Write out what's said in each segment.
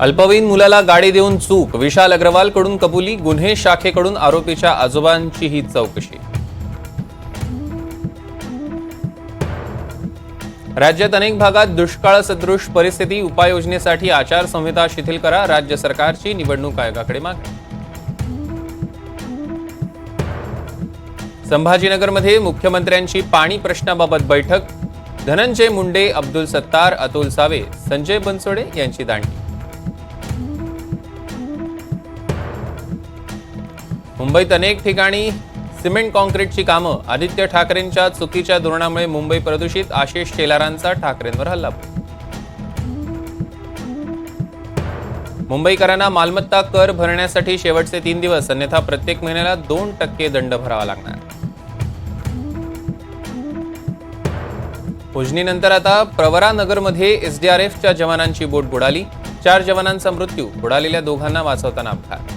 अल्पवयीन मुलाला गाडी देऊन चूक विशाल अग्रवालकडून कबुली गुन्हे शाखेकडून आरोपीच्या आजोबांची ही चौकशी. राज्यात अनेक भागात दुष्काळ सदृश परिस्थिती उपाययोजनेसाठी आचारसंहिता शिथिल करा राज्य सरकारची निवडणूक आयोगाकडे मागणी. संभाजीनगरमध्ये मुख्यमंत्र्यांची पाणी प्रश्नाबाबत बैठक धनंजय मुंडे अब्दुल सत्तार अतुल सावे संजय बनसोडे यांची दांडी. मुंबईत अनेक ठिकाणी सिमेंट कॉन्क्रीटची कामं. आदित्य ठाकरेंच्या चुकीच्या धोरणामुळे मुंबई प्रदूषित आशिष शेलारांचा ठाकरेंवर हल्ला. मुंबईकरांना मालमत्ता कर भरण्यासाठी शेवटचे तीन दिवस अन्यथा प्रत्येक महिन्याला दोन टक्के दंड भरावा लागणार. उजनीनंतर आता प्रवरानगरमध्ये एसडीआरएफच्या जवानांची बोट बुडाली. चार जवानांचा मृत्यू बुडालेल्या दोघांना वाचवताना अपघात.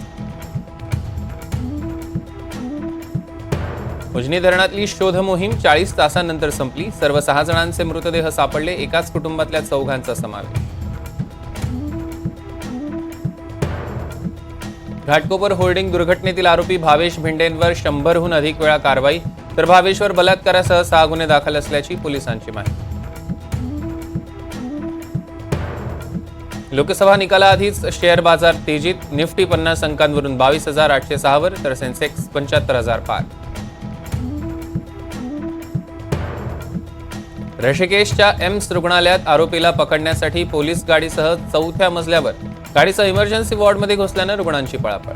उजनी धरणातली शोध मोहीम चाळीस तासांनंतर संपली. सर्व सहा जणांचे मृतदेह सापडले. एकाच कुटुंबातल्या चौघांचा समावेश. घाटकोपर होर्डिंग दुर्घटनेतील आरोपी भावेश भिंडेंवर शंभरहून अधिक वेळा कारवाई तर भावेशवर बलात्कारासह सहा गुन्हे दाखल असल्याची पोलिसांची माहिती. लोकसभा निकालाआधीच शेअर बाजार तेजीत निफ्टी पन्नास अंकांवरून बावीस हजार आठशे सहावर तर सेन्सेक्स पंच्याहत्तर हजार पाच ऋषिकेशच्या एम्स रुग्णालयात आरोपीला पकडण्यासाठी पोलीस गाडीसह चौथ्या मजल्यावर गाडीचा इमर्जन्सी वॉर्डमध्ये घुसल्यानं रुग्णांची पळापळ.